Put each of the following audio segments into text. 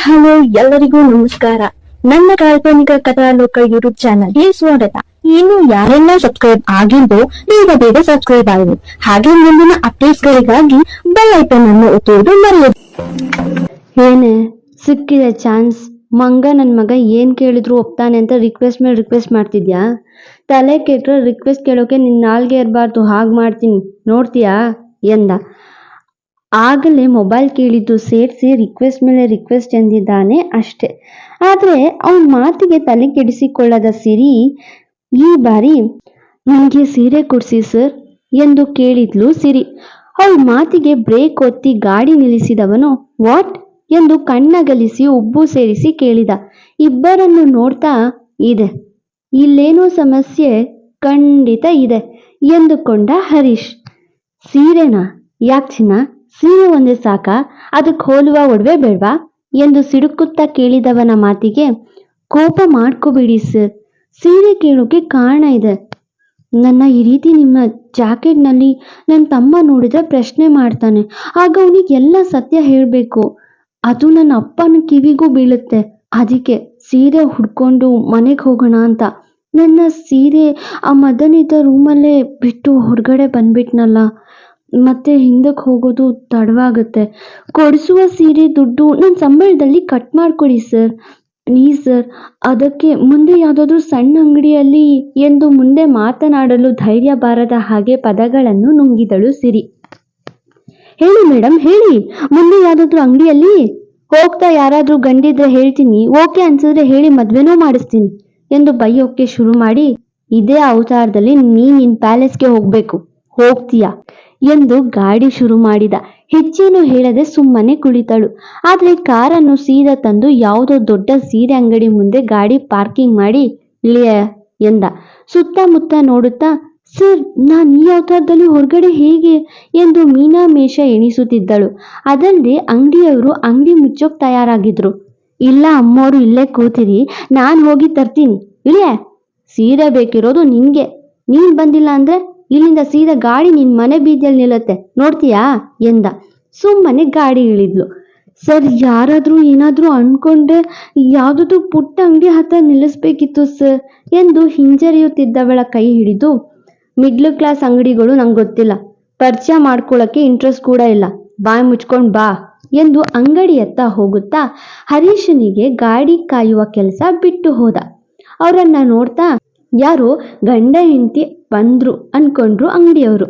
Hello, ಎಲ್ಲರಿಗೂ ನಮಸ್ಕಾರ. ನನ್ನ ಕಾಲ್ಪನಿಕ ಕಥಾಲೋಕ ಯೂಟ್ಯೂಬ್ ಚಾನಲ್ಗೆ ಸ್ವಾಗತ. ಇನ್ನು ಯಾರೆಲ್ಲ ಸಬ್ಸ್ಕ್ರೈಬ್ ಆಗಿದ್ದು ಬೇಗ ಬೇಗ ಸಬ್ಸ್ಕ್ರೈಬ್ ಆಗಿದೆ ಹಾಗೆ ಮುಂದಿನ ಅಪ್ಡೇಟ್ಸ್ ಗಳಿಗಾಗಿ ಬೆಲ್ ಐಕನ್ ಅನ್ನು ಒತ್ತುವುದು ಮರೆಯದು. ಏನೇ, ಸಿಕ್ಕಿದೆ ಚಾನ್ಸ್ ಮಂಗ ನನ್ನ ಮಗ ಏನ್ ಕೇಳಿದ್ರು ಒಪ್ತಾನೆ ಅಂತ ರಿಕ್ವೆಸ್ಟ್ ಮೇಲೆ ರಿಕ್ವೆಸ್ಟ್ ಮಾಡ್ತಿದ್ಯಾ? ತಲೆ ಕೆಟ್ಟರೆ ರಿಕ್ವೆಸ್ಟ್ ಕೇಳೋಕೆ ನಿನ್ನ ನಾಲ್ಗೆ ಇರಬಾರ್ದು ಹಾಗೆ ಮಾಡ್ತೀನಿ. ನೋಡ್ತೀಯಾ? ಎಂದ. ಆಗಲೇ ಮೊಬೈಲ್ ಕೇಳಿದ್ದು ಸೇರಿಸಿ ರಿಕ್ವೆಸ್ಟ್ ಮೇಲೆ ರಿಕ್ವೆಸ್ಟ್ ಎಂದಿದ್ದಾನೆ ಅಷ್ಟೆ. ಆದರೆ ಅವನ ಮಾತಿಗೆ ತಲೆ ಕೆಡಿಸಿಕೊಳ್ಳದ ಸಿರಿ, ಈ ಬಾರಿ ನನಗೆ ಸೀರೆ ಕೊಡಿಸಿ ಸರ್ ಎಂದು ಕೇಳಿದ್ಲು ಸಿರಿ. ಅವಳ ಮಾತಿಗೆ ಬ್ರೇಕ್ ಒತ್ತಿ ಗಾಡಿ ನಿಲ್ಲಿಸಿದವನು ವಾಟ್ ಎಂದು ಕಣ್ಣಗಲಿಸಿ ಉಬ್ಬು ಸೇರಿಸಿ ಕೇಳಿದ. ಇಬ್ಬರನ್ನು ನೋಡ್ತಾ, ಇದೆ, ಇಲ್ಲೇನೋ ಸಮಸ್ಯೆ ಖಂಡಿತ ಇದೆ ಎಂದುಕೊಂಡ ಹರೀಶ್. ಸೀರೆನಾ? ಯಾಕೆ ಚಿನ್ನ? ಸೀರೆ ಒಂದೇ ಸಾಕ, ಅದಕ್ಕೆ ಹೋಲುವ ಒಡವೆ ಬೇಡ್ವಾ? ಎಂದು ಸಿಡುಕುತ್ತಾ ಕೇಳಿದವನ ಮಾತಿಗೆ, ಕೋಪ ಮಾಡ್ಕೋಬೇಡಿ ಸರ್, ಸೀರೆ ಕೇಳೋಕೆ ಕಾರಣ ಇದೆ. ನನ್ನ ಈ ರೀತಿ ನಿಮ್ಮ ಜಾಕೆಟ್ನಲ್ಲಿ ನನ್ನ ತಮ್ಮ ನೋಡಿದ್ರೆ ಪ್ರಶ್ನೆ ಮಾಡ್ತಾನೆ, ಆಗ ಅವನಿಗೆ ಎಲ್ಲ ಸತ್ಯ ಹೇಳಬೇಕು. ಅದು ನನ್ನ ಅಪ್ಪನ ಕಿವಿಗೂ ಬೀಳುತ್ತೆ. ಅದಕ್ಕೆ ಸೀರೆ ಹುಡ್ಕೊಂಡು ಮನೆಗೆ ಹೋಗೋಣ ಅಂತ. ನನ್ನ ಸೀರೆ ಆ ಮದನಿದ್ದ ರೂಮಲ್ಲೇ ಬಿಟ್ಟು ಹೊರಗಡೆ ಬಂದ್ಬಿಟ್ನಲ್ಲ. ಮತ್ತೆ ಹಿಂದಕ್ಕೆ ಹೋಗೋದು ತಡವಾಗುತ್ತೆ. ಕೊಡಿಸುವ ಸೀರೆ ದುಡ್ಡು ನನ್ನ ಸಂಬಳದಲ್ಲಿ ಕಟ್ ಮಾಡಿಕೊಡಿ ಸರ್ ಪ್ಲೀಸ್ ಸರ್ ಅದಕ್ಕೆ ಮುಂದೆ ಯಾವುದಾದ್ರೂ ಸಣ್ಣ ಅಂಗಡಿಯಲ್ಲಿ ಎಂದು ಮುಂದೆ ಮಾತನಾಡಲು ಧೈರ್ಯ ಬಾರದ ಹಾಗೆ ಪದಗಳನ್ನು ನುಂಗಿದಳು ಸಿರಿ. ಹೇಳಿ ಮೇಡಮ್ ಹೇಳಿ. ಮುಂದೆ ಯಾವುದಾದ್ರೂ ಅಂಗಡಿಯಲ್ಲಿ ಹೋಗ್ತಾ ಯಾರಾದ್ರೂ ಗಂಡಿದ್ರೆ ಹೇಳ್ತೀನಿ. ಓಕೆ ಅನ್ಸಿದ್ರೆ ಹೇಳಿ, ಮದ್ವೆನೂ ಮಾಡಿಸ್ತೀನಿ ಎಂದು ಬೈಯೋಕೆ ಶುರು ಮಾಡಿ, ಇದೇ ಅವತಾರದಲ್ಲಿ ನೀನ್ ನಿನ್ ಪ್ಯಾಲೇಸ್ಗೆ ಹೋಗ್ಬೇಕು. ಹೋಗ್ತೀಯಾ? ಎಂದು ಗಾಡಿ ಶುರು ಮಾಡಿದ. ಹೆಚ್ಚೇನು ಹೇಳದೆ ಸುಮ್ಮನೆ ಕುಳಿತಳು. ಆದರೆ ಕಾರನ್ನು ಸೀದಾ ತಂದು ಯಾವುದೋ ದೊಡ್ಡ ಸೀರೆ ಅಂಗಡಿ ಮುಂದೆ ಗಾಡಿ ಪಾರ್ಕಿಂಗ್ ಮಾಡಿ ಇಳಿಯ ಎಂದ. ಸುತ್ತಮುತ್ತ ನೋಡುತ್ತಾ, ಸರ್, ನಾನು ಈ ಅವತಾರದಲ್ಲಿ ಹೊರಗಡೆ ಹೇಗೆ? ಎಂದು ಮೀನಾ ಮೇಷ ಎಣಿಸುತ್ತಿದ್ದಳು. ಅದಲ್ಲದೆ ಅಂಗಡಿಯವರು ಅಂಗಡಿ ಮುಚ್ಚೋಕ್ ತಯಾರಾಗಿದ್ರು. ಇಲ್ಲ ಅಮ್ಮೋರು, ಇಲ್ಲೇ ಕೂತಿರಿ. ನಾನು ಹೋಗಿ ತರ್ತೀನಿ. ಇಳಿಯ ಸೀರೆ ಬೇಕಿರೋದು ನಿನ್ಗೆ ನೀನ್ ಬಂದಿಲ್ಲ ಅಂದ್ರೆ? ಇಲ್ಲಿಂದ ಸೀದಾ ಗಾಡಿ ನಿನ್ ಮನೆ ಬೀದಿಯಲ್ಲಿ ನಿಲ್ಲತ್ತೆ. ನೋಡ್ತೀಯಾ? ಎಂದ. ಸುಮ್ಮನೆ ಗಾಡಿ ಇಳಿದ್ಲು. ಸರ್, ಯಾರಾದ್ರೂ ಏನಾದ್ರೂ ಅನ್ಕೊಂಡ್ರೆ ಯಾವ್ದಾದ್ರು ಪುಟ್ಟ ಅಂಗಡಿ ಹತ್ರ ನಿಲ್ಲಿಸ್ಬೇಕಿತ್ತು ಸರ್ ಎಂದು ಹಿಂಜರಿಯುತ್ತಿದ್ದವಳ ಕೈ ಹಿಡಿದು. ಮಿಡ್ಲ್ ಕ್ಲಾಸ್ ಅಂಗಡಿಗಳು ನಂಗೆ ಗೊತ್ತಿಲ್ಲ. ಪರಿಚಯ ಮಾಡ್ಕೊಳಕ್ಕೆ ಇಂಟ್ರೆಸ್ಟ್ ಕೂಡ ಇಲ್ಲ. ಬಾಯಿ ಮುಚ್ಕೊಂಡ್ ಬಾ ಎಂದು ಅಂಗಡಿಯತ್ತ ಹೋಗುತ್ತಾ ಹರೀಶನಿಗೆ ಗಾಡಿ ಕಾಯುವ ಕೆಲಸ ಬಿಟ್ಟು ಹೋದ. ಅವರನ್ನ ನೋಡ್ತಾ ಯಾರೋ ಗಂಡ ಹೆಂಡತಿ ಬಂದ್ರು ಅನ್ಕೊಂಡ್ರು ಅಂಗಡಿಯವರು.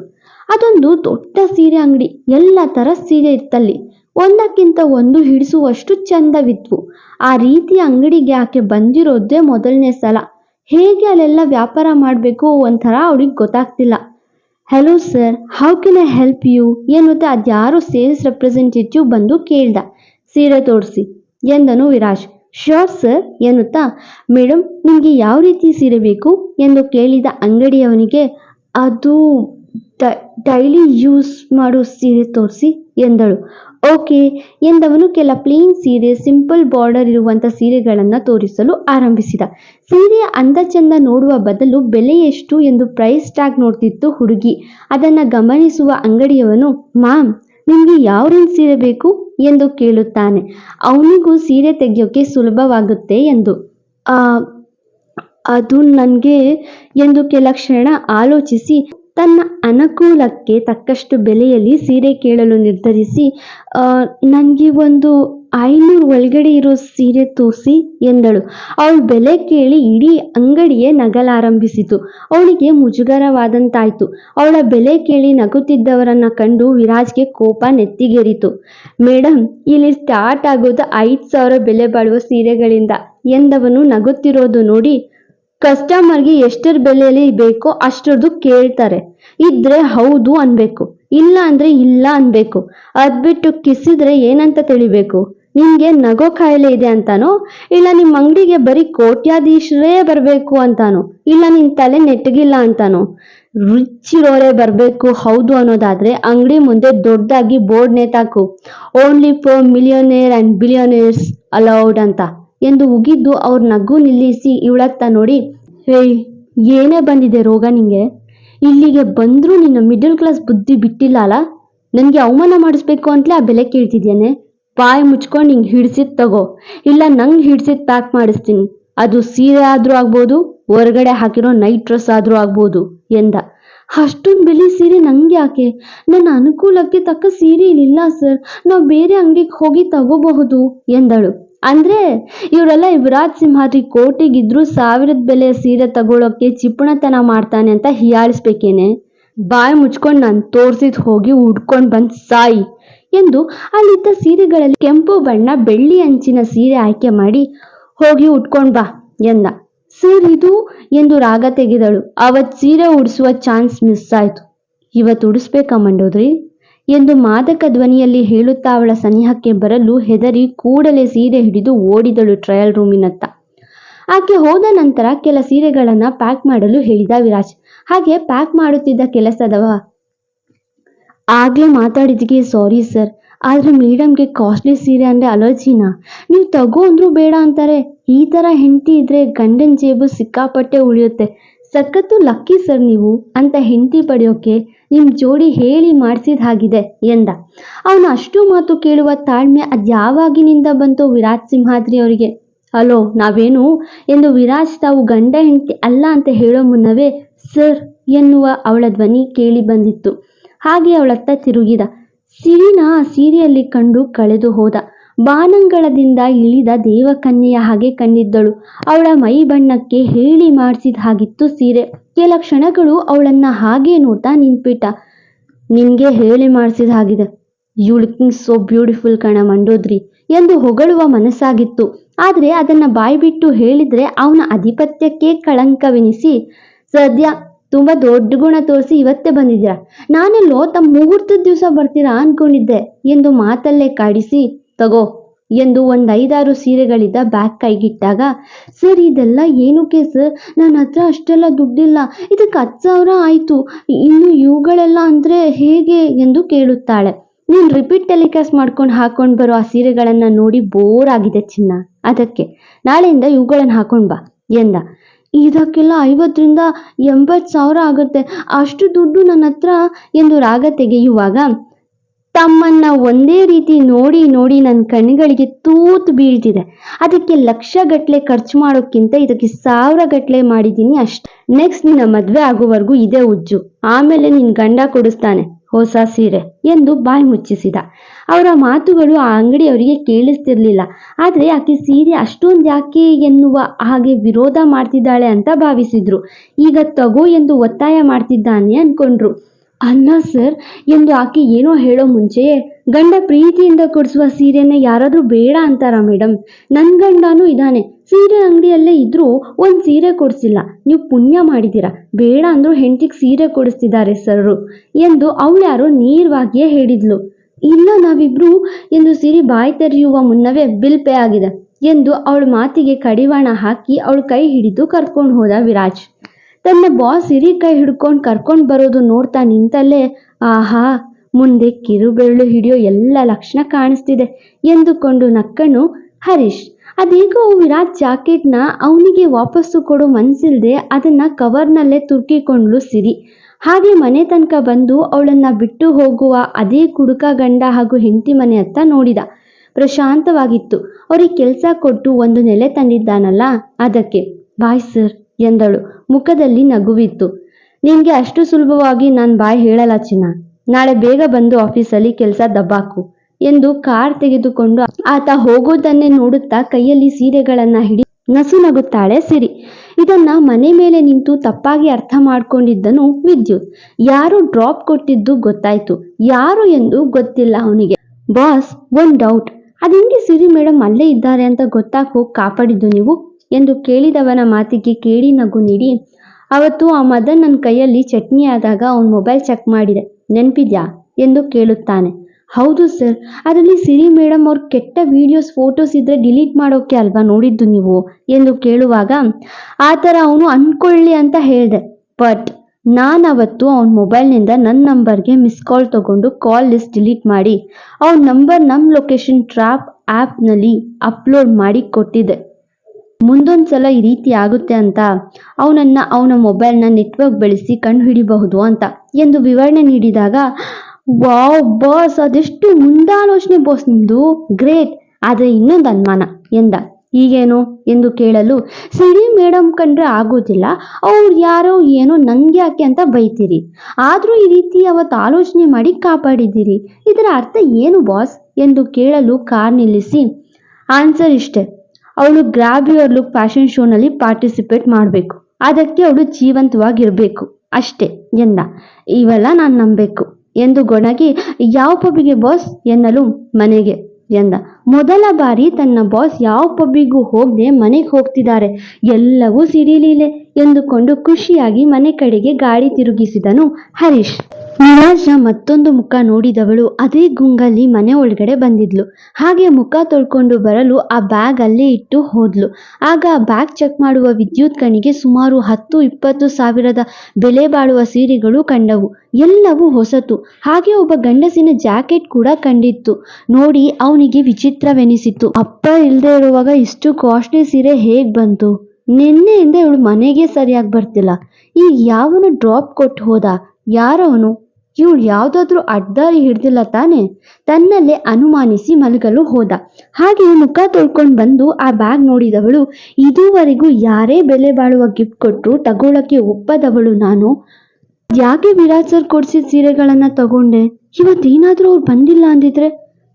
ಅದೊಂದು ದೊಡ್ಡ ಸೀರೆ ಅಂಗಡಿ. ಎಲ್ಲ ತರ ಸೀರೆ ಇತ್ತಲ್ಲಿ. ಒಂದಕ್ಕಿಂತ ಒಂದು ಹಿಡಿಸುವಷ್ಟು ಚಂದವಿದ್ವು. ಆ ರೀತಿಯ ಅಂಗಡಿಗೆ ಆಕೆ ಬಂದಿರೋದೇ ಮೊದಲನೇ ಸಲ. ಹೇಗೆ ಅಲ್ಲೆಲ್ಲ ವ್ಯಾಪಾರ ಮಾಡಬೇಕು ಒಂಥರ ಅವಳಿಗೆ ಗೊತ್ತಾಗ್ತಿಲ್ಲ. Hello sir how can I help you ಎನ್ನುತ್ತಾ ಅದ್ಯಾರು ಸೇಲ್ಸ್ ರೆಪ್ರೆಸೆಂಟೇಟಿವ್ ಬಂದು ಕೇಳ್ದ. ಸೀರೆ ತೋರಿಸಿ ಎಂದನು ವಿರಾಜ್. ಶ್ಯೂರ್ ಸರ್ ಎನ್ನುತ್ತಾ ಮೇಡಮ್ ನಿಮಗೆ ಯಾವ ರೀತಿ ಸೀರೆ ಬೇಕು ಎಂದು ಕೇಳಿದ ಅಂಗಡಿಯವನಿಗೆ, ಅದು ಡೈಲಿ ಯೂಸ್ ಮಾಡೋ ಸೀರೆ ತೋರಿಸಿ, ಎಂದಳು. ಓಕೆ, ಎಂದವನು ಕೆಲ ಪ್ಲೇನ್ ಸೀರೆ, ಸಿಂಪಲ್ ಬಾರ್ಡರ್ ಇರುವಂಥ ಸೀರೆಗಳನ್ನು ತೋರಿಸಲು ಆರಂಭಿಸಿದ. ಸೀರೆಯ ಅಂದ ಚಂದ ನೋಡುವ ಬದಲು ಬೆಲೆ ಎಷ್ಟು ಎಂದು ಪ್ರೈಸ್ ಟ್ಯಾಗ್ ನೋಡ್ತಿತ್ತು ಹುಡುಗಿ. ಅದನ್ನು ಗಮನಿಸುವ ಅಂಗಡಿಯವನು, ಮ್ಯಾಮ್ ನಿಮಗೆ ಯಾವ ರೇಂಜ್ ಸೀರೆ ಬೇಕು ಎಂದು ಕೇಳುತ್ತಾನೆ. ಅವನಿಗೂ ಸೀರೆ ತೆಗೆಯೋಕೆ ಸುಲಭವಾಗುತ್ತೆ ಎಂದು. ಅದು ನನಗೆ ಎಂದು ಕೆಲ ಕ್ಷಣ ಆಲೋಚಿಸಿ ತನ್ನ ಅನುಕೂಲಕ್ಕೆ ತಕ್ಕಷ್ಟು ಬೆಲೆಯಲ್ಲಿ ಸೀರೆ ಕೇಳಲು ನಿರ್ಧರಿಸಿ ನನಗೆ ಒಂದು ಐನೂರು ಒಳಗಡೆ ಇರೋ ಸೀರೆ ತೋರಿಸಿ ಎಂದಳು. ಅವಳು ಬೆಲೆ ಕೇಳಿ ಇಡೀ ಅಂಗಡಿಯೇ ನಗಲಾರಂಭಿಸಿತು. ಅವಳಿಗೆ ಮುಜುಗರವಾದಂತಾಯ್ತು. ಅವಳ ಬೆಲೆ ಕೇಳಿ ನಗುತ್ತಿದ್ದವರನ್ನ ಕಂಡು ವಿರಾಜ್ಗೆ ಕೋಪ ನೆತ್ತಿಗೇರಿತು. ಮೇಡಮ್ ಇಲ್ಲಿ ಸ್ಟಾರ್ಟ್ ಆಗೋದು ಐದು ಸಾವಿರ ಬೆಲೆ ಬಾಳುವ ಸೀರೆಗಳಿಂದ. ಎಂದವನು ನಗುತ್ತಿರೋದು ನೋಡಿ, ಕಸ್ಟಮರ್ಗೆ ಎಷ್ಟರ ಬೆಲೆಯಲ್ಲಿ ಬೇಕೋ ಅಷ್ಟರದ್ದು ಕೇಳ್ತಾರೆ. ಇದ್ರೆ ಹೌದು ಅನ್ಬೇಕು. ಇಲ್ಲ ಅಂದ್ರೆ ಇಲ್ಲ ಅನ್ಬೇಕು. ಅದ್ಬಿಟ್ಟು ಕಿಸಿದ್ರೆ ಏನಂತ ತಿಳಿಬೇಕು? ನಿಮ್ಗೆ ನಗೋ ಕಾಯಿಲೆ ಇದೆ ಅಂತಾನೋ? ಇಲ್ಲ ನಿಮ್ಮ ಅಂಗಡಿಗೆ ಬರೀ ಕೋಟ್ಯಾಧೀಶರೇ ಬರಬೇಕು ಅಂತಾನೋ? ಇಲ್ಲ ನಿನ್ ತಲೆ ನೆಟ್ಟಗಿಲ್ಲ ಅಂತಾನೋ? ರುಚಿರೋರೇ ಬರಬೇಕು ಹೌದು ಅನ್ನೋದಾದ್ರೆ ಅಂಗಡಿ ಮುಂದೆ ದೊಡ್ಡದಾಗಿ board ನೇತಾಕು. Only for millionaire and billionaires allowed ಅಂತ. ಎಂದು ಉಗಿದ್ದು ಅವ್ರ ನಗು ನಿಲ್ಲಿಸಿ ಇವಳತ್ತ ನೋಡಿ, ಹೇಯ್, ಏನೇ ಬಂದಿದೆ ರೋಗ ನಿಂಗೆ? ಇಲ್ಲಿಗೆ ಬಂದರೂ ನಿನ್ನ ಮಿಡಲ್ ಕ್ಲಾಸ್ ಬುದ್ಧಿ ಬಿಟ್ಟಿಲ್ಲ ಅಲ್ಲ? ನನಗೆ ಅವಮಾನ ಮಾಡಿಸ್ಬೇಕು ಅಂತಲೇ ಆ ಬೆಲೆ ಕೇಳ್ತಿದ್ಯಾನೆ? ಬಾಯಿ ಮುಚ್ಕೊಂಡು ಹಿಂಗೆ ಹಿಡ್ಸಿದ್ ತಗೋ. ಇಲ್ಲ, ನಂಗೆ ಹಿಡ್ಸಿದ್ ಪ್ಯಾಕ್ ಮಾಡಿಸ್ತೀನಿ. ಅದು ಸೀರೆ ಆದರೂ ಆಗ್ಬೋದು, ಹೊರಗಡೆ ಹಾಕಿರೋ ನೈಟ್ ಡ್ರೆಸ್ ಆದರೂ ಆಗ್ಬೋದು ಎಂದ. ಅಷ್ಟೊಂದು ಬೆಲೆ ಸೀರೆ ನಂಗೆ ಯಾಕೆ? ನನ್ನ ಅನುಕೂಲಕ್ಕೆ ತಕ್ಕ ಸೀರೆ ಇಲ್ಲ ಸರ್. ನಾವು ಬೇರೆ ಅಂಗಡಿಗೆ ಹೋಗಿ ತಗೋಬಹುದು ಎಂದಳು. ಅಂದ್ರೆ, ಇವರೆಲ್ಲ ಯುವರಾಜ್ ಸಿಂಹಾದ್ರಿ ಕೋಟಿಗಿದ್ರು ಸಾವಿರದ ಬೆಲೆಯ ಸೀರೆ ತಗೊಳ್ಳೋಕೆ ಚಿಪ್ಪಣತನ ಮಾಡ್ತಾನೆ ಅಂತ ಹೀಯಾಳಿಸ್ಬೇಕೇನೆ? ಬಾಯಿ ಮುಚ್ಕೊಂಡು ನಾನು ತೋರ್ಸಿದ್ ಹೋಗಿ ಉಡ್ಕೊಂಡು ಬಂದು ಸಾಯಿ. ಎಂದು ಅಲ್ಲಿದ್ದ ಸೀರೆಗಳಲ್ಲಿ ಕೆಂಪು ಬಣ್ಣ ಬೆಳ್ಳಿ ಅಂಚಿನ ಸೀರೆ ಆಯ್ಕೆ ಮಾಡಿ, ಹೋಗಿ ಉಟ್ಕೊಂಡ್ ಬಾ ಎಂದ. ಸರ್, ಇದು ಎಂದು ರಾಗ ತೆಗೆದಳು. ಅವತ್ ಸೀರೆ ಉಡಿಸುವ ಚಾನ್ಸ್ ಮಿಸ್ ಆಯ್ತು. ಇವತ್ತು ಉಡಿಸ್ಬೇಕಾ ಮಂಡೋದ್ರಿ? ಎಂದು ಮಾದಕ ಧ್ವನಿಯಲ್ಲಿ ಹೇಳುತ್ತಾ ಅವಳ ಸನಿಹಕ್ಕೆ ಬರಲು ಹೆದರಿ ಕೂಡಲೇ ಸೀರೆ ಹಿಡಿದು ಓಡಿದಳು ಟ್ರಯಲ್ ರೂಮಿನತ್ತ. ಆಕೆ ಹೋದ ನಂತರ ಕೆಲ ಸೀರೆಗಳನ್ನ ಪ್ಯಾಕ್ ಮಾಡಲು ಹೇಳಿದ ವಿರಾಜ್. ಹಾಗೆ ಪ್ಯಾಕ್ ಮಾಡುತ್ತಿದ್ದ ಕೆಲಸದವ ಆಗ್ಲೇ ಮಾತಾಡಿದ್ದಕ್ಕೆ ಸಾರಿ ಸರ್ ಆದರೆ ಮೇಡಮ್ಗೆ ಕಾಸ್ಟ್ಲಿ ಸೀರೆ ಅಂದ್ರೆ ಅಲರ್ಜಿನಾ? ನೀವು ತಗೋ ಅಂದರೂ ಬೇಡ ಅಂತಾರೆ. ಈ ತರ ಹೆಂಡತಿ ಇದ್ರೆ ಗಂಡನ ಜೇಬು ಸಿಕ್ಕಾಪಟ್ಟೆ ಉಳಿಯುತ್ತೆ. ಸಖತ್ತು ಲಕ್ಕಿ ಸರ್ ನೀವು ಅಂತ ಹೆಂಡತಿ ಪಡೆಯೋಕೆ ನಿಮ್ಮ ಜೋಡಿ ಹೇಳಿ ಮಾಡಿಸಿದ ಹಾಗಿದೆ ಎಂದ. ಅವನು ಅಷ್ಟು ಮಾತು ಕೇಳುವ ತಾಳ್ಮೆ ಅದ್ಯಾವಾಗಿನಿಂದ ಬಂತು ವಿರಾಟ್ ಸಿಂಹಾದ್ರಿ ಅವರಿಗೆ. ಹಲೋ, ನಾವೇನು? ಎಂದು ವಿರಾಜ್ ತಾವು ಗಂಡ ಹೆಂಡತಿ ಅಲ್ಲ ಅಂತ ಹೇಳೋ ಮುನ್ನವೇ ಸರ್ ಎನ್ನುವ ಅವಳ ಧ್ವನಿ ಕೇಳಿ ಬಂದಿತ್ತು. ಹಾಗೆ ಅವಳತ್ತ ತಿರುಗಿದ. ಸಿರಿನ ಸೀರೆಯಲ್ಲಿ ಕಂಡು ಕಳೆದು ಹೋದ. ಬಾನಂಗಳದಿಂದ ಇಳಿದ ದೇವಕನ್ಯೆಯ ಹಾಗೆ ಕಂಡಿದ್ದಳು. ಅವಳ ಮೈ ಬಣ್ಣಕ್ಕೆ ಹೇಳಿ ಮಾಡಿಸಿದ ಹಾಗಿತ್ತು ಸೀರೆ. ಕೆಲ ಕ್ಷಣಗಳು ಅವಳನ್ನ ಹಾಗೆ ನೋಡ್ತಾ ನಿಂತ್ಬಿಟ್ಟ. ನಿನ್ಗೆ ಹೇಳಿ ಮಾಡಿಸಿದ ಹಾಗಿದೆ. ಯು ಲುಕಿಂಗ್ ಸೋ ಬ್ಯೂಟಿಫುಲ್ ಕಣ ಮಂಡೋದ್ರಿ ಎಂದು ಹೊಗಳುವ ಮನಸ್ಸಾಗಿತ್ತು. ಆದರೆ ಅದನ್ನ ಬಾಯ್ಬಿಟ್ಟು ಹೇಳಿದ್ರೆ ಅವನ ಅಧಿಪತ್ಯಕ್ಕೆ ಕಳಂಕವೆನಿಸಿ, ಸದ್ಯ ತುಂಬಾ ದೊಡ್ಡ ಗುಣ ತೋರಿಸಿ ಇವತ್ತೇ ಬಂದಿದ್ದೀರಾ? ನಾನೆಲ್ಲೋ ತಮ್ಮ ಮುಹೂರ್ತದ ದಿವಸ ಬರ್ತೀರಾ ಅನ್ಕೊಂಡಿದ್ದೆ. ಎಂದು ಮಾತಲ್ಲೇ ಕಾಡಿಸಿ, ತಗೋ, ಎಂದು ಒಂದ್ ಐದಾರು ಸೀರೆಗಳಿದ್ದ ಬ್ಯಾಗ್ ಕೈಗಿಟ್ಟಾಗ, ಸರ್ ಇದೆಲ್ಲ ಏನು ಸರ್ ನನ್ನ ಹತ್ರ ಅಷ್ಟೆಲ್ಲ ದುಡ್ಡಿಲ್ಲ. ಇದಕ್ಕೆ ಹತ್ತು ಸಾವಿರ ಆಯ್ತು. ಇನ್ನು ಇವುಗಳೆಲ್ಲ ಅಂದ್ರೆ ಹೇಗೆ ಎಂದು ಕೇಳುತ್ತಾಳೆ. ನೀನು ರಿಪೀಟ್ ಟೆಲಿಕಾಸ್ಟ್ ಮಾಡ್ಕೊಂಡು ಹಾಕೊಂಡು ಬರೋ ಆ ಸೀರೆಗಳನ್ನ ನೋಡಿ ಬೋರ್ ಆಗಿದೆ ಚಿನ್ನ. ಅದಕ್ಕೆ, ನಾಳೆಯಿಂದ ಇವುಗಳನ್ನ ಹಾಕೊಂಡ್ ಬಾ, ಎಂದ. ಇದಕ್ಕೆಲ್ಲ ಐವತ್ತರಿಂದ ಎಂಬತ್ತು ಸಾವಿರ ಆಗುತ್ತೆ. ಅಷ್ಟು ದುಡ್ಡು ನನ್ನ ಹತ್ರ ಎಂದು ರಾಗ ತೆಗೆಯುವಾಗ ತಮ್ಮನ್ನ ಒಂದೇ ರೀತಿ ನೋಡಿ ನೋಡಿ ನನ್ನ ಕಣ್ಣುಗಳಿಗೆ ತೂತು ಬೀಳ್ತಿದೆ. ಅದಕ್ಕೆ ಲಕ್ಷ ಗಟ್ಲೆ ಖರ್ಚು ಮಾಡೋಕ್ಕಿಂತ ಇದಕ್ಕೆ ಸಾವಿರ ಗಟ್ಲೆ ಮಾಡಿದ್ದೀನಿ ಅಷ್ಟೆ. ನೆಕ್ಸ್ಟ್ ನಿನ್ನ ಮದ್ವೆ ಆಗುವವರೆಗೂ ಇದೇ ಉಜ್ಜು. ಆಮೇಲೆ ನಿನ್ ಗಂಡ ಕೊಡಿಸ್ತಾನೆ, ಹೊಸ ಸೀರೆ ಎಂದು ಬಾಯಿ ಮುಚ್ಚಿಸಿದ. ಅವರ ಮಾತುಗಳು ಆ ಅಂಗಡಿಯವರಿಗೆ ಕೇಳಿಸ್ತಿರ್ಲಿಲ್ಲ. ಆದ್ರೆ ಆಕೆ ಸೀರೆ ಅಷ್ಟೊಂದು ಯಾಕೆ ಎನ್ನುವ ಹಾಗೆ ವಿರೋಧ ಮಾಡ್ತಿದ್ದಾಳೆ ಅಂತ ಭಾವಿಸಿದ್ರು. ಈಗ ತಗೋ ಎಂದು ಒತ್ತಾಯ ಮಾಡ್ತಿದ್ದಾನೆ ಅನ್ಕೊಂಡ್ರು. ಅಲ್ಲ ಸರ್, ಎಂದು ಆಕೆ ಏನೋ ಹೇಳೋ ಮುಂಚೆಯೇ, ಗಂಡ ಪ್ರೀತಿಯಿಂದ ಕೊಡಿಸುವ ಸೀರೆನ ಯಾರಾದರೂ ಬೇಡ ಅಂತಾರಾ ಮೇಡಮ್ ನನ್ನ ಗಂಡನೂ ಇದ್ದಾನೆ, ಸೀರೆ ಅಂಗಡಿಯಲ್ಲೇ ಇದ್ದರೂ ಒಂದು ಸೀರೆ ಕೊಡಿಸಿಲ್ಲ. ನೀವು ಪುಣ್ಯ ಮಾಡಿದ್ದೀರಾ? ಬೇಡ ಅಂದರೂ ಹೆಂಡತಿಗೆ ಸೀರೆ ಕೊಡಿಸ್ತಿದ್ದಾರೆ ಸರ್ ಎಂದು ಅವಳ್ಯಾರೋ ನೀರ್ವಾಗಿಯೇ ಹೇಳಿದ್ಲು. ಇಲ್ಲ ನಾವಿಬ್ರು, ಎಂದು ಸಿರಿ ಬಾಯಿ ತೆರೆಯುವ ಮುನ್ನವೇ ಬಿಲ್ ಪೇ ಆಗಿದೆ, ಎಂದು ಅವಳ ಮಾತಿಗೆ ಕಡಿವಾಣ ಹಾಕಿ ಅವಳು ಕೈ ಹಿಡಿದು ಕರ್ಕೊಂಡು ಹೋದ ವಿರಾಜ್. ತನ್ನ ಬಾಸ್ ಹಿರಿ ಕೈ ಹಿಡ್ಕೊಂಡು ಕರ್ಕೊಂಡು ಬರೋದು ನೋಡ್ತಾ ನಿಂತಲ್ಲೇ, ಆಹಾ, ಮುಂದೆ ಕಿರುಬೆರಳು ಹಿಡಿಯೋ ಎಲ್ಲ ಲಕ್ಷಣ ಕಾಣಿಸ್ತಿದೆ ಎಂದುಕೊಂಡು ನಕ್ಕನು ಹರೀಶ್. ಅದೇಗೋ ವಿರಾಟ್ ಜಾಕೆಟ್ನ ಅವನಿಗೆ ವಾಪಸ್ಸು ಕೊಡೋ ಮನ್ಸಿಲ್ದೆ ಅದನ್ನ ಕವರ್ನಲ್ಲೇ ತುರ್ಕಿಕೊಂಡ್ಲು ಸಿರಿ. ಹಾಗೆ ಮನೆ ತನಕ ಬಂದು ಅವಳನ್ನ ಬಿಟ್ಟು ಹೋಗುವ ಅದೇ ಕುಡುಕ ಗಂಡ ಹಾಗೂ ಹೆಂಡತಿ ಮನೆ ಹತ್ತ ನೋಡಿದ. ಪ್ರಶಾಂತವಾಗಿತ್ತು. ಅವ್ರಿಗೆ ಕೆಲಸ ಕೊಟ್ಟು ಒಂದು ನೆಲೆ ತಂದಿದ್ದಾನಲ್ಲ, ಅದಕ್ಕೆ, ಬಾಯ್ ಸರ್ ಎಂದಳು. ಮುಖದಲ್ಲಿ ನಗುವಿತ್ತು. ನಿನ್ಗೆ ಅಷ್ಟು ಸುಲಭವಾಗಿ ನಾನು ಬಾಯ್ ಹೇಳಲ್ಲ ಚಿನ್ನ. ನಾಳೆ ಬೇಗ ಬಂದು ಆಫೀಸಲ್ಲಿ ಕೆಲಸ ದಬ್ಬಾಕು ಎಂದು ಕಾರ್ ತೆಗೆದುಕೊಂಡು ಆತ ಹೋಗೋದನ್ನೇ ನೋಡುತ್ತಾ ಕೈಯಲ್ಲಿ ಸೀರೆಗಳನ್ನ ಹಿಡಿ ನಸು ನಗುತ್ತಾಳೆ ಸಿರಿ. ಇದನ್ನ ಮನೆ ಮೇಲೆ ನಿಂತು ತಪ್ಪಾಗಿ ಅರ್ಥ ಮಾಡ್ಕೊಂಡಿದ್ದನು ವಿದ್ಯುತ್. ಯಾರು ಡ್ರಾಪ್ ಕೊಟ್ಟಿದ್ದು ಗೊತ್ತಾಯ್ತು. ಯಾರು ಎಂದು ಗೊತ್ತಿಲ್ಲ ಅವನಿಗೆ. ಬಾಸ್ ಒಂದ್ ಡೌಟ್. ಅದಿಂಗೆ ಸಿರಿ ಮೇಡಮ್ ಅಲ್ಲೇ ಇದ್ದಾರೆ ಅಂತ ಗೊತ್ತಾಗ ಹೋಗಿ ಕಾಪಾಡಿದ್ದು ನೀವು? ಎಂದು ಕೇಳಿದವನ ಮಾತಿಗೆ ಕೇಳಿ ನಗು ನೀಡಿ, ಅವತ್ತು ಆ ಮದನ್ ನನ್ನ ಕೈಯಲ್ಲಿ ಚಟ್ನಿ ಆದಾಗ ಅವನ ಮೊಬೈಲ್ ಚೆಕ್ ಮಾಡಿದೆ. ನೆನಪಿದ್ಯಾ? ಎಂದು ಕೇಳುತ್ತಾನೆ. ಹೌದು ಸರ್ ಅದರಲ್ಲಿ ಸಿರಿ ಮೇಡಮ್ ಅವ್ರ ಕೆಟ್ಟ ವಿಡಿಯೋಸ್ ಫೋಟೋಸ್ ಇದ್ರೆ ಡಿಲೀಟ್ ಮಾಡೋಕೆ ಅಲ್ವಾ ನೋಡಿದ್ದು ನೀವು? ಎಂದು ಕೇಳುವಾಗ, ಆ ಥರ ಅವನು ಅನ್ಕೊಳ್ಳಿ ಅಂತ ಹೇಳಿದೆ. ಬಟ್ ನಾನು ಅವತ್ತು ಅವನ ಮೊಬೈಲ್ನಿಂದ ನನ್ನ ನಂಬರ್ಗೆ ಮಿಸ್ ಕಾಲ್ ತಗೊಂಡು ಕಾಲ್ ಲಿಸ್ಟ್ ಡಿಲೀಟ್ ಮಾಡಿ, ಅವನ ನಂಬರ್ ನಮ್ಮ ಲೊಕೇಶನ್ ಟ್ರಾಪ್ ಆ್ಯಪ್ನಲ್ಲಿ ಅಪ್ಲೋಡ್ ಮಾಡಿ ಕೊಟ್ಟಿದ್ದೆ. ಮುಂದೊಂದು ಸಲ ಈ ರೀತಿ ಆಗುತ್ತೆ ಅಂತ. ಅವನನ್ನ ಅವನ ಮೊಬೈಲ್ನ ನೆಟ್ವರ್ಕ್ ಬಳಸಿ ಕಂಡು ಹಿಡಿಬಹುದು ಅಂತ. ಎಂದು ವಿವರಣೆ ನೀಡಿದಾಗ, ವಾವ್ ಬಾಸ್ ಅದೆಷ್ಟು ಮುಂದಾಲೋಚನೆ ಬಾಸ್ ನಿಮ್ದು. ಗ್ರೇಟ್ ಆದರೆ ಇನ್ನೊಂದು ಅನುಮಾನ ಎಂದ. ಈಗೇನು ಎಂದು ಕೇಳಲು ಸಿಡಿ ಮೇಡಮ್ ಕಂಡ್ರೆ ಆಗೋದಿಲ್ಲ. ಅವ್ರು ಯಾರೋ ಏನೋ ನಂಗೆ ಯಾಕೆ ಅಂತ ಬೈತೀರಿ. ಆದ್ರೂ ಈ ರೀತಿ ಅವತ್ತು ಆಲೋಚನೆ ಮಾಡಿ ಕಾಪಾಡಿದ್ದೀರಿ. ಇದರ ಅರ್ಥ ಏನು ಬಾಸ್ ಎಂದು ಕೇಳಲು ಕಾರ್ ನಿಲ್ಲಿಸಿ ಆನ್ಸರ್ ಇಷ್ಟೇ. ಅವಳು ಗ್ರಾಬ್ ಯುವರ್ ಲುಕ್ ಫ್ಯಾಷನ್ ಶೋನಲ್ಲಿ ಪಾರ್ಟಿಸಿಪೇಟ್ ಮಾಡಬೇಕು. ಅದಕ್ಕೆ ಅವಳು ಜೀವಂತವಾಗಿರಬೇಕು. ಅಷ್ಟೇ, ಎಂದ. ಇವೆಲ್ಲ ನಾನು ನಂಬಬೇಕು. ಎಂದು ಗೊಣಗಿ, ಯಾವ ಪಬ್ಬಿಗೆ ಬಾಸ್ ಎನ್ನಲು ಮನೆಗೆ, ಎಂದ. ಮೊದಲ ಬಾರಿ ತನ್ನ ಬಾಸ್ ಯಾವ ಪಬ್ಬಿಗೂ ಹೋಗದೆ ಮನೆಗೆ ಹೋಗ್ತಿದ್ದಾರೆ. ಎಲ್ಲವೂ ಸಿಡಿಲೀಲೆ ಎಂದುಕೊಂಡು ಖುಷಿಯಾಗಿ ಮನೆ ಕಡೆಗೆ ಗಾಡಿ ತಿರುಗಿಸಿದನು ಹರೀಶ್. ನಿರಾಜ್ನ ಮತ್ತೊಂದು ಮುಖ ನೋಡಿದವಳು ಅದೇ ಗುಂಗಲ್ಲಿ ಮನೆ ಒಳಗಡೆ ಬಂದಿದ್ಲು. ಹಾಗೆ ಮುಖ ತೊಳ್ಕೊಂಡು ಬರಲು ಆ ಬ್ಯಾಗ್ ಅಲ್ಲೇ ಇಟ್ಟು ಹೋದ್ಲು. ಆಗ ಆ ಬ್ಯಾಗ್ ಚೆಕ್ ಮಾಡುವ ವಿದ್ಯುತ್ ಕಣಿಗೆ ಸುಮಾರು ಹತ್ತು, ಇಪ್ಪತ್ತು ಸಾವಿರದ ಬೆಲೆ ಬಾಳುವ ಸೀರೆಗಳು ಕಂಡವು. ಎಲ್ಲವೂ ಹೊಸತು. ಹಾಗೆ ಒಬ್ಬ ಗಂಡಸಿನ ಜಾಕೆಟ್ ಕೂಡ ಕಂಡಿತ್ತು. ನೋಡಿ, ಅವನಿಗೆ ವಿಚಿತ್ರವೆನಿಸಿತ್ತು ಅಪ್ಪ ಇಲ್ಲದೆ ಇರುವಾಗ ಇಷ್ಟು ಕಾಸ್ಟ್ಲಿ ಸೀರೆ ಹೇಗ್ ಬಂತು? ನಿನ್ನೆಯಿಂದ ಇವಳು ಮನೆಗೆ ಸರಿಯಾಗಿ ಬರ್ತಿಲ್ಲ. ಈಗ ಯಾವನು ಡ್ರಾಪ್ ಕೊಟ್ಟು ಹೋದ? ಯಾರವನು? ಇವಳು ಯಾವುದಾದ್ರೂ ಅಡ್ಡಾರಿ ಹಿಡ್ದಿಲ್ಲ ತಾನೆ? ತನ್ನಲ್ಲೇ ಅನುಮಾನಿಸಿ ಮಲಗಲು ಹೋದ. ಹಾಗೆ ಮುಖ ತೊಳ್ಕೊಂಡು ಬಂದು ಆ ಬ್ಯಾಗ್ ನೋಡಿದವಳು, ಇದುವರೆಗೂ ಯಾರೇ ಬೆಲೆ ಬಾಳುವ ಗಿಫ್ಟ್ ಕೊಟ್ಟರು ತಗೊಳಕ್ಕೆ ಒಪ್ಪದವಳು ನಾನು. ಯಾಕೆ ವಿರಾಜ್ ಸರ್ ಕೊಡಿಸಿದ ಸೀರೆಗಳನ್ನ ತಗೊಂಡೆ? ಇವತ್ತೇನಾದ್ರೂ ಅವ್ರು ಬಂದಿಲ್ಲ ಅಂದಿದ್ರೆ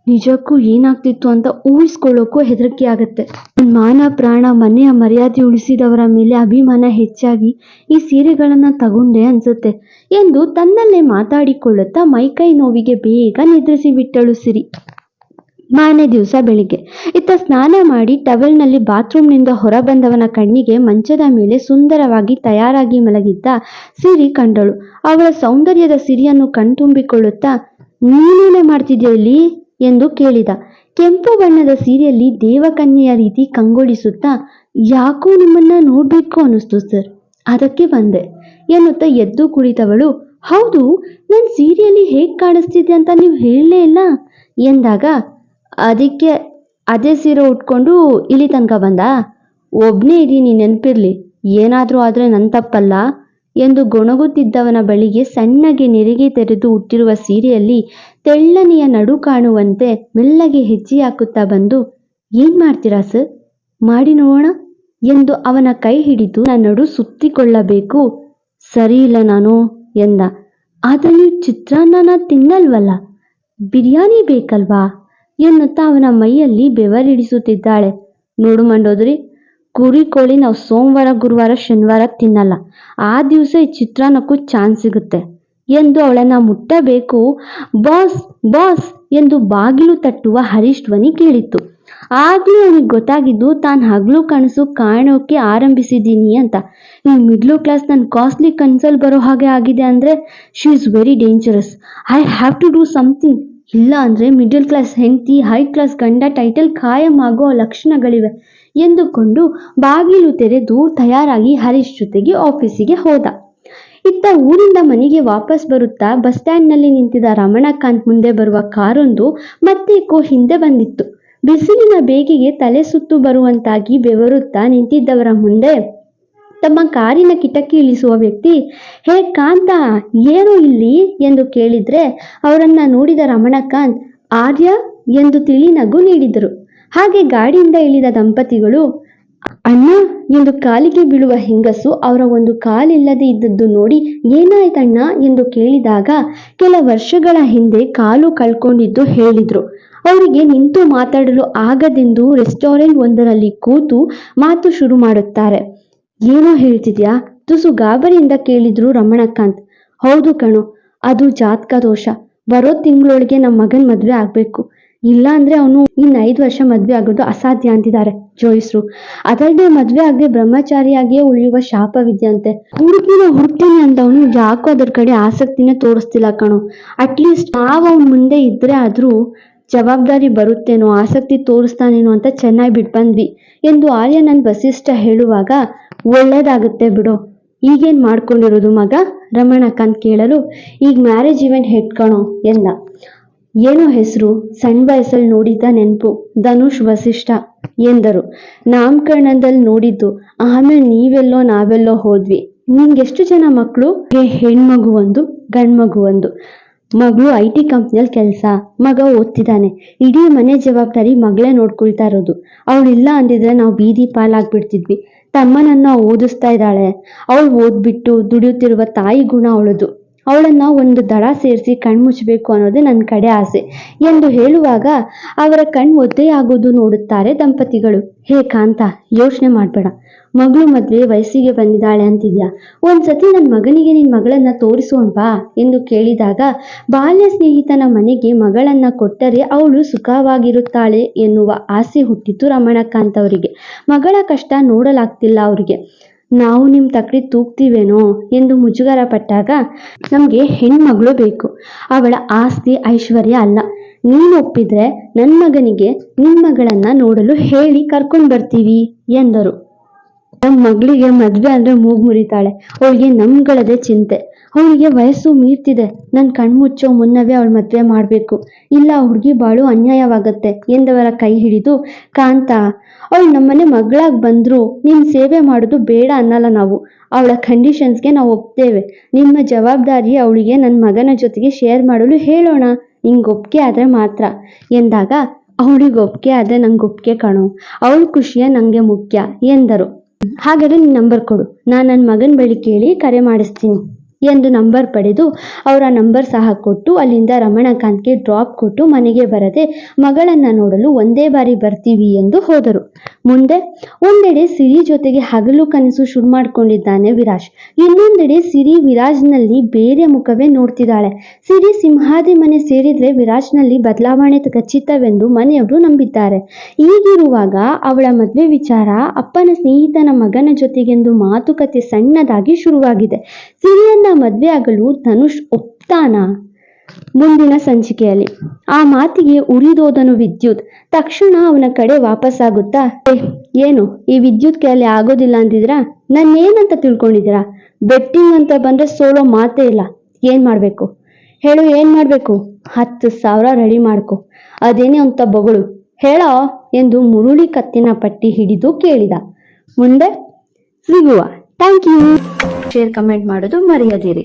ನಿಜಕ್ಕೂ ಏನಾಗ್ತಿತ್ತು ಅಂತ ಊಹಿಸ್ಕೊಳ್ಳೋಕ್ಕೂ ಹೆದರಿಕೆ ಆಗುತ್ತೆ. ಮಾನ, ಪ್ರಾಣ, ಮನೆಯ ಮರ್ಯಾದೆ ಉಳಿಸಿದವರ ಮೇಲೆ ಅಭಿಮಾನ ಹೆಚ್ಚಾಗಿ ಈ ಸೀರೆಗಳನ್ನು ತಗೊಂಡೆ ಅನ್ಸುತ್ತೆ. ಎಂದು ತನ್ನಲ್ಲೇ ಮಾತಾಡಿಕೊಳ್ಳುತ್ತಾ ಮೈಕೈ ನೋವಿಗೆ ಬೇಗ ನಿದ್ರಿಸಿ ಬಿಟ್ಟಳು ಸಿರಿ. ಮಾನೆ ದಿವಸ ಬೆಳಿಗ್ಗೆ. ಇತ್ತ ಸ್ನಾನ ಮಾಡಿ ಟವೆಲ್ನಲ್ಲಿ ಬಾತ್ರೂಮ್ನಿಂದ ಹೊರಬಂದವನ ಕಣ್ಣಿಗೆ ಮಂಚದ ಮೇಲೆ ಸುಂದರವಾಗಿ ತಯಾರಾಗಿ ಮಲಗಿದ್ದ ಸಿರಿ ಕಂಡಳು. ಅವಳ ಸೌಂದರ್ಯದ ಸಿರಿಯನ್ನು ಕಣ್ತುಂಬಿಕೊಳ್ಳುತ್ತಾ, ನೀನೇನೆ ಮಾಡ್ತಿದ್ಯಾ ಇಲ್ಲಿ? ಎಂದು ಕೇಳಿದ. ಕೆಂಪು ಬಣ್ಣದ ಸೀರೆಯಲ್ಲಿ ದೇವಕನ್ಯೆಯ ರೀತಿ ಕಂಗೊಳಿಸುತ್ತಾ, ಯಾಕೋ ನಿಮ್ಮನ್ನ ನೋಡ್ಬೇಕು ಅನ್ನಿಸ್ತು ಸರ್. ಅದಕ್ಕೆ ಬಂದೆ ಎನ್ನುತ್ತಾ ಎದ್ದು ಕುಳಿತವಳು. ಹೌದು ನನ್ನ ಸೀರೆಯಲ್ಲಿ ಹೇಗೆ ಕಾಣಿಸ್ತಿದೆ ಅಂತ ನೀವು ಹೇಳಲೇ ಇಲ್ಲ? ಎಂದಾಗ, ಅದಕ್ಕೆ, ಅದೇ ಸೀರೆ ಉಟ್ಕೊಂಡು ಇಲ್ಲಿ ತನಕ ಬಂದ? ಒಬ್ಬನೇ ಇದ್ದೀನಿ ನೆನಪಿರ್ಲಿ. ಏನಾದರೂ ಆದರೆ ನನ್ನ ತಪ್ಪಲ್ಲ ಎಂದು ಗೊಣಗುತ್ತಿದ್ದವನ ಬಳಿಗೆ ಸಣ್ಣಗೆ ನೆರಿಗೆ ತೆರೆದು ಹುಟ್ಟಿರುವ ಸೀರೆಯಲ್ಲಿ ತೆಳ್ಳನೆಯ ನಡು ಕಾಣುವಂತೆ ಮೆಲ್ಲಗೆ ಹೆಜ್ಜೆ ಹಾಕುತ್ತಾ ಬಂದು, ಏನ್ ಮಾಡ್ತೀರಾ ಸರ್? ಮಾಡಿ ನೋಡೋಣ. ಎಂದು ಅವನ ಕೈ ಹಿಡಿದು, ನನ್ನ ನಡು ಸುತ್ತಿಕೊಳ್ಳಬೇಕು. ಸರಿ ಇಲ್ಲ ನಾನು, ಎಂದ. ಆದರೆ ನೀವು ಚಿತ್ರಾನ್ನನ ತಿನ್ನಲ್ವಲ್ಲ? ಬಿರಿಯಾನಿ ಬೇಕಲ್ವಾ? ಎನ್ನುತ್ತಾ ಅವನ ಮೈಯಲ್ಲಿ ಬೆವರಿಡಿಸುತ್ತಿದ್ದಾಳೆ. ನೋಡು ಮಂಡೋದ್ರಿ ಕುರಿ ಕೋಳಿ ನಾವು ಸೋಮವಾರ, ಗುರುವಾರ, ಶನಿವಾರ ತಿನ್ನಲ್ಲ. ಆ ದಿವಸ ಈ ಚಿತ್ರಾನ್ನಕ್ಕೂ ಚಾನ್ಸ್ ಸಿಗುತ್ತೆ. ಎಂದು ಅವಳನ್ನ ಮುಟ್ಟಬೇಕು. ಬಾಸ್ ಬಾಸ್ ಎಂದು ಬಾಗಿಲು ತಟ್ಟುವ ಹರೀಶ್ ಧ್ವನಿ ಕೇಳಿತ್ತು. ಆಗ್ಲೂ ಅವನಿಗೆ ಗೊತ್ತಾಗಿದ್ದು ತಾನು ಹಗಲು ಕನಸು ಕಾಣೋಕೆ ಆರಂಭಿಸಿದ್ದೀನಿ ಅಂತ. ಈ ಮಿಡ್ಲ್ ಕ್ಲಾಸ್ ನನ್ನ ಕಾಸ್ಟ್ಲಿ ಕನ್ಸಲ್ ಬರೋ ಹಾಗೆ ಆಗಿದೆ ಅಂದರೆ she is very dangerous I have to do something ಇಲ್ಲ ಅಂದರೆ ಮಿಡಲ್ ಕ್ಲಾಸ್ ಹೆಂಡತಿ ಹೈ ಕ್ಲಾಸ್ ಗಂಡ ಟೈಟಲ್ ಖಾಯಂ ಆಗೋ ಲಕ್ಷಣಗಳಿವೆ ಎಂದುಕೊಂಡು ಬಾಗಿಲು ತೆರೆದು ತಯಾರಾಗಿ ಹರೀಶ್ ಜೊತೆಗೆ ಆಫೀಸಿಗೆ ಹೋದ. ಇತ್ತ ಊರಿಂದ ಮನೆಗೆ ವಾಪಸ್ ಬರುತ್ತಾ ಬಸ್ ಸ್ಟ್ಯಾಂಡ್ನಲ್ಲಿ ನಿಂತಿದ್ದ ರಮಣಕಾಂತ್ ಮುಂದೆ ಬರುವ ಕಾರೊಂದು ಮತ್ತೇಕೋ ಹಿಂದೆ ಬಂದಿತ್ತು. ಬಿಸಿಲಿನ ಬೇಗೆಗೆ ತಲೆ ಸುತ್ತು ಬರುವಂತಾಗಿ ಬೆವರುತ್ತಾ ನಿಂತಿದ್ದವರ ಮುಂದೆ ತಮ್ಮ ಕಾರಿನ ಕಿಟಕಿ ಇಳಿಸುವ ವ್ಯಕ್ತಿ, ಹೇ ಕಾಂತ, ಏನು ಇಲ್ಲಿ? ಎಂದು ಕೇಳಿದ್ರೆ ಅವರನ್ನ ನೋಡಿದ ರಮಣಕಾಂತ್, ಆರ್ಯ? ಎಂದು ತಿಳಿ ನಗು ನೀಡಿದರು. ಹಾಗೆ ಗಾಡಿಯಿಂದ ಇಳಿದ ದಂಪತಿಗಳು ಅಣ್ಣ, ಎಂದು ಕಾಲಿಗೆ ಬೀಳುವ ಹೆಂಗಸು ಅವರ ಒಂದು ಕಾಲಿಲ್ಲದೆ ಇದ್ದದ್ದು ನೋಡಿ ಏನಾಯ್ತಣ್ಣ ಎಂದು ಕೇಳಿದಾಗ ಕೆಲ ವರ್ಷಗಳ ಹಿಂದೆ ಕಾಲು ಕಳ್ಕೊಂಡಿದ್ದು ಹೇಳಿದ್ರು. ಅವರಿಗೆ ನಿಂತು ಮಾತಾಡಲು ಆಗದೆಂದು ರೆಸ್ಟೋರೆಂಟ್ ಒಂದರಲ್ಲಿ ಕೂತು ಮಾತು ಶುರು ಮಾಡುತ್ತಾರೆ. ಏನೋ ಹೇಳ್ತಿದ್ಯಾ? ತುಸು ಗಾಬರಿಯಿಂದ ಕೇಳಿದ್ರು ರಮಣಕಾಂತ್. ಹೌದು ಕಣೋ, ಅದು ಜಾತಕ ದೋಷ. ಬರೋ ತಿಂಗಳೊಳಗೆ ನಮ್ಮ ಮಗನ ಮದ್ವೆ ಆಗ್ಬೇಕು. ಇಲ್ಲ ಅಂದ್ರೆ ಅವನು ಇನ್ ಐದು ವರ್ಷ ಮದ್ವೆ ಆಗೋದು ಅಸಾಧ್ಯ ಅಂತಿದ್ದಾರೆ ಜೋಯಿಸ್ರು. ಅದಲ್ಲದೆ ಮದ್ವೆ ಆಗದೆ ಬ್ರಹ್ಮಚಾರಿಯಾಗಿಯೇ ಉಳಿಯುವ ಶಾಪವಿದ್ಯಂತೆ. ಹುಡುಗಿನ ಹುಡ್ತೀನಿ ಅವನು ಯಾಕೋ ಅದ್ರ ಕಡೆ ಆಸಕ್ತಿನೇ ತೋರಿಸ್ತಿಲ್ಲ ಕಣೋ. ಅಟ್ಲೀಸ್ಟ್ ನಾವು ಅವನ ಮುಂದೆ ಇದ್ರೆ ಆದ್ರೂ ಜವಾಬ್ದಾರಿ ಬರುತ್ತೇನೋ, ಆಸಕ್ತಿ ತೋರಿಸ್ತಾನೇನೋ ಅಂತ ಚೆನ್ನಾಗಿ ಬಿಟ್ ಬಂದ್ವಿ ಎಂದು ಆರ್ಯನನ್ ವಸಿಷ್ಠ ಹೇಳುವಾಗ, ಒಳ್ಳೇದಾಗುತ್ತೆ ಬಿಡು. ಈಗೇನ್ ಮಾಡ್ಕೊಂಡಿರೋದು ಮಗ? ರಮಣಕಾಂತ್ ಕೇಳಲು, ಈಗ ಮ್ಯಾರೇಜ್ ಇವೆಂಟ್ ಹೆಟ್ಕಣೋ ಎಂದ. ಏನೋ ಹೆಸರು ಸಣ್ಣ ವಯಸ್ಸಲ್ಲಿ ನೋಡಿದ್ದ ನೆನಪು. ಧನುಷ್ ವಸಿಷ್ಠ ಎಂದರು. ನಾಮಕರಣದಲ್ಲಿ ನೋಡಿದ್ದು, ಆಮೇಲೆ ನೀವೆಲ್ಲೋ ನಾವೆಲ್ಲೋ ಹೋದ್ವಿ. ನಿಂಗೆಷ್ಟು ಜನ ಮಕ್ಕಳು ಹೆಣ್ಮಗು ಒಂದು, ಗಂಡ್ಮಗು ಒಂದು. ಮಗಳು ಐ ಟಿ ಕಂಪ್ನಿಯಲ್ಲಿ ಕೆಲಸ, ಮಗ ಓದ್ತಿದ್ದಾನೆ. ಇಡೀ ಮನೆ ಜವಾಬ್ದಾರಿ ಮಗಳೇ ನೋಡ್ಕೊಳ್ತಾ ಇರೋದು. ಅವಳಿಲ್ಲ ಅಂದಿದ್ರೆ ನಾವು ಬೀದಿ ಪಾಲಾಗ್ಬಿಡ್ತಿದ್ವಿ. ತಮ್ಮನನ್ನ ಓದಿಸ್ತಾ ಇದ್ದಾಳೆ. ಅವಳು ಓದ್ಬಿಟ್ಟು ದುಡಿಯುತ್ತಿರುವ ತಾಯಿ ಗುಣ ಅವಳದು. ಅವಳನ್ನ ಒಂದು ದಡ ಸೇರಿಸಿ ಕಣ್ಮುಚ್ಚಬೇಕು ಅನ್ನೋದೇ ನನ್ನ ಕಡೆ ಆಸೆ ಎಂದು ಹೇಳುವಾಗ ಅವರ ಕಣ್ ಒದ್ದೆಯಾಗೋದು ನೋಡುತ್ತಾರೆ ದಂಪತಿಗಳು. ಹೇ ಕಾಂತ, ಯೋಚನೆ ಮಾಡಬೇಡ. ಮಗಳು ಮದ್ವೆ ವಯಸ್ಸಿಗೆ ಬಂದಿದ್ದಾಳೆ ಅಂತಿದ್ಯಾ? ಒಂದ್ಸತಿ ನನ್ನ ಮಗನಿಗೆ ನಿನ್ನ ಮಗಳನ್ನ ತೋರಿಸೋಣ್ವಾ ಎಂದು ಕೇಳಿದಾಗ ಬಾಲ್ಯ ಸ್ನೇಹಿತನ ಮನೆಗೆ ಮಗಳನ್ನ ಕೊಟ್ಟರೆ ಅವಳು ಸುಖವಾಗಿರುತ್ತಾಳೆ ಎನ್ನುವ ಆಸೆ ಹುಟ್ಟಿತು ರಮಣಕಾಂತ್ ಅವರಿಗೆ. ಮಗಳ ಕಷ್ಟ ನೋಡಲಾಗ್ತಿಲ್ಲ ಅವರಿಗೆ. ನಾವು ನಿಮ್ಮ ತಕ್ಕಡಿ ತೂಗ್ತೀವೇನೋ ಎಂದು ಮುಜುಗರ ಪಟ್ಟಾಗ ನಮಗೆ ಹೆಣ್ಮಗಳು ಬೇಕು. ಅವಳ ಆಸ್ತಿ ಐಶ್ವರ್ಯ ಅಲ್ಲ. ನೀನು ಒಪ್ಪಿದ್ರೆ ನನ್ನ ಮಗನಿಗೆ ನಿನ್ನ ಮಗಳನ್ನ ನೋಡಲು ಹೇಳಿ ಕರ್ಕೊಂಡು ಬರ್ತೀವಿ ಎಂದರು. ನಮ್ಮ ಮಗಳಿಗೆ ಮದ್ವೆ ಅಂದ್ರೆ ಮೂಗು ಮುರಿತಾಳೆ. ಅವಳಿಗೆ ನಮ್ಗಳದೇ ಚಿಂತೆ. ಅವಳಿಗೆ ವಯಸ್ಸು ಮೀರ್ತಿದೆ. ನನ್ ಕಣ್ಮುಚ್ಚೋ ಮುನ್ನವೇ ಅವಳು ಮದುವೆ ಮಾಡಬೇಕು. ಇಲ್ಲ ಹುಡುಗಿ ಬಾಳು ಅನ್ಯಾಯವಾಗತ್ತೆ ಎಂದವರ ಕೈ ಹಿಡಿದು ಕಾಂತ. ಅವಳು ನಮ್ಮನೆ ಮಗಳಾಗಿ ಬಂದ್ರು. ನಿಮ್ಮ ಸೇವೆ ಮಾಡೋದು ಬೇಡ ಅನ್ನಲ್ಲ ನಾವು. ಅವಳ ಕಂಡೀಷನ್ಸ್ಗೆ ನಾವು ಒಪ್ತೇವೆ. ನಿಮ್ಮ ಜವಾಬ್ದಾರಿ ಅವಳಿಗೆ ನನ್ನ ಮಗನ ಜೊತೆಗೆ ಶೇರ್ ಮಾಡಲು ಹೇಳೋಣ. ನಿಂಗೆ ಒಪ್ಪಿಗೆ ಆದರೆ ಮಾತ್ರ. ಎಂದಾಗ, ಅವಳಿಗೆ ಒಪ್ಪಿಗೆ ಆದರೆ ನಂಗೆ ಒಪ್ಪಿಗೆ ಕಾಣು. ಅವಳ ಖುಷಿಯ ನನಗೆ ಮುಖ್ಯ ಎಂದರು. ಹಾಗಾದ್ರೆ ನಿನ್ನ ನಂಬರ್ ಕೊಡು. ನಾನು ನನ್ನ ಮಗನ ಬಳಿ ಕೇಳಿ ಕರೆ ಮಾಡಿಸ್ತೀನಿ. ಎಂದು ನಂಬರ್ ಪಡೆದು ಅವರ ನಂಬರ್ ಸಹ ಕೊಟ್ಟು ಅಲ್ಲಿಂದ ರಮಣಕಾಂತ್ಗೆ ಡ್ರಾಪ್ ಕೊಟ್ಟು ಮನೆಗೆ ಬರದೆ ಮಗಳನ್ನ ನೋಡಲು ಒಂದೇ ಬಾರಿ ಬರ್ತೀವಿ ಎಂದು ಹೋದರು. ಮುಂದೆ ಒಂದೆಡೆ ಸಿರಿ ಜೊತೆಗೆ ಹಗಲು ಕನಸು ಶುರು ಮಾಡ್ಕೊಂಡಿದ್ದಾನೆ ವಿರಾಜ್. ಇನ್ನೊಂದೆಡೆ ಸಿರಿ ವಿರಾಜ್ನಲ್ಲಿ ಬೇರೆ ಮುಖವೇ ನೋಡ್ತಿದ್ದಾಳೆ. ಸಿರಿ ಸಿಂಹಾದಿ ಮನೆ ಸೇರಿದ್ರೆ ವಿರಾಜ್ನಲ್ಲಿ ಬದಲಾವಣೆ ಖಚಿತವೆಂದು ಮನೆಯವರು ನಂಬಿದ್ದಾರೆ. ಹೀಗಿರುವಾಗ ಅವಳ ಮದುವೆ ವಿಚಾರ ಅಪ್ಪನ ಸ್ನೇಹಿತನ ಮಗನ ಜೊತೆಗೆಂದು ಮಾತುಕತೆ ಸಣ್ಣದಾಗಿ ಶುರುವಾಗಿದೆ. ಸಿರಿಯನ್ನ ಮದುವೆ ಆಗಲು ಧನುಷ್ ಒಪ್ತಾನ? ಮುಂದಿನ ಸಂಚಿಕೆಯಲ್ಲಿ. ಆ ಮಾತಿಗೆ ಉರಿದೋದನು ವಿದ್ಯುತ್. ತಕ್ಷಣ ಅವನ ಕಡೆ ವಾಪಸ್ಸಾಗುತ್ತಾ "ಏ, ಏನು? ಈ ವಿದ್ಯುತ್ ಕೈಯಲ್ಲಿ ಆಗೋದಿಲ್ಲ ಅಂತಿದ್ರಾ ನನ್ನೇನಂತ ತಿಳ್ಕೊಂಡಿದ್ದೀರಾ? ಬೆಟ್ಟಿಂಗ್ ಅಂತ ಬಂದ್ರೆ ಸೋಲೋ ಮಾತೇ ಇಲ್ಲ. ಏನ್ ಮಾಡ್ಬೇಕು? ಹೇಳು ಏನ್ ಮಾಡ್ಬೇಕು? ಹತ್ತು ಸಾವಿರ ರೆಡಿ ಮಾಡ್ಕೊ. ಅದೇನೇ ಅಂತ ಬೊಗಳು. ಹೇಳೋ? ಎಂದು ಮುರುಳಿ ಕತ್ತಿನ ಪಟ್ಟಿ ಹಿಡಿದು ಕೇಳಿದ. ಮುಂದೆ ಸಿಗುವ. Thank you. ಶೇರ್ ಕಮೆಂಟ್ ಮಾಡೋದು ಮರೆಯದಿರಿ.